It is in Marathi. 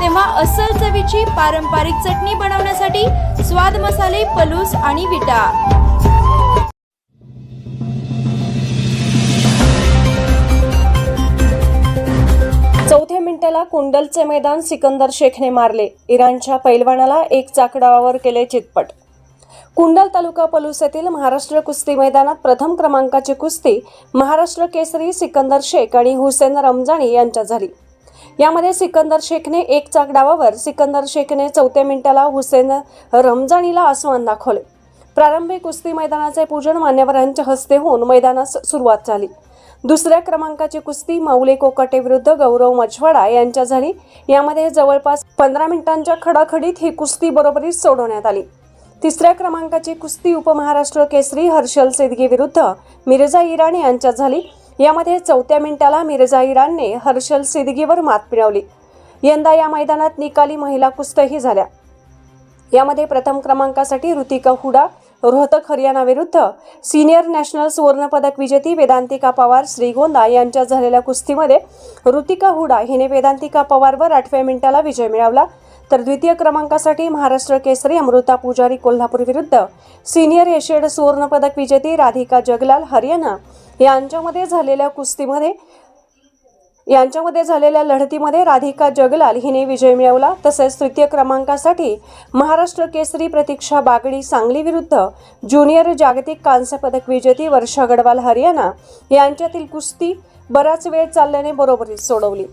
तेव्हा अस्सल चवीची पारंपरिक चटणी बनवण्यासाठी स्वाद मसाले पलूस आणि विटा. चौथ्या मिनिटाला कुंडलचे मैदान सिकंदर शेखने मारले. इराणच्या पैलवानाला एक चाकडावावर केले चितपट. कुंडल तालुका पलूस येथील महाराष्ट्र कुस्ती मैदानात प्रथम क्रमांकाची कुस्ती महाराष्ट्र केसरी सिकंदर शेख आणि हुसेन रमजानी यांच्यात झाली. यामध्ये सिकंदर शेखने एक चाक डावावर सिकंदर शेखने चौथ्या मिनिटाला हुसेन रमजानीला आसमान दाखवले. प्रारंभी कुस्ती मैदानाचे पूजन मान्यवरांच्या हस्ते होऊन मैदानास सुरुवात झाली. दुसऱ्या क्रमांकाची कुस्ती माऊले कोकाटे विरुद्ध गौरव मछवाडा यांच्या झाली. यामध्ये जवळपास पंधरा मिनिटांच्या खडाखडीत ही कुस्ती बरोबरीत सोडवण्यात आली. तिसऱ्या क्रमांकाची कुस्ती उपमहाराष्ट्र केसरी हर्षल सिद्गी विरुद्ध मिर्झा इराणी यांच्यात झाली. यामध्ये चौथ्या मिनिटाला मिर्झा इराणने हर्षल सिदगीवर मात मिळवली यंदा या मैदानात निकाली महिला कुस्तही झाल्या. यामध्ये प्रथम क्रमांकासाठी ऋतिका हुडा रोहतक हरियाणा विरुद्ध सिनियर नॅशनल सुवर्णपदक विजेती वेदांतिका पवार श्रीगोंदा यांच्या झालेल्या कुस्तीमध्ये ऋतिका हुडा हिने वेदांतिका पवारवर आठव्या मिनिटाला विजय मिळवला. तर द्वितीय क्रमांकासाठी महाराष्ट्र केसरी अमृता पुजारी कोल्हापूर विरुद्ध सिनियर एशियड सुवर्णपदक विजेती राधिका जगलाल हरियाणा यांच्यामध्ये झालेल्या कुस्तीमध्ये यांच्यामध्ये झालेल्या लढतीमध्ये राधिका जगलाल हिने विजय मिळवला. तसेच तृतीय क्रमांकासाठी महाराष्ट्र केसरी प्रतीक्षा बागडी सांगली विरुद्ध ज्युनियर जागतिक कांस्य पदक विजेती वर्षा गडवाल हरियाणा यांच्यातील कुस्ती बराच वेळ चालल्याने बरोबरीत सोडवली.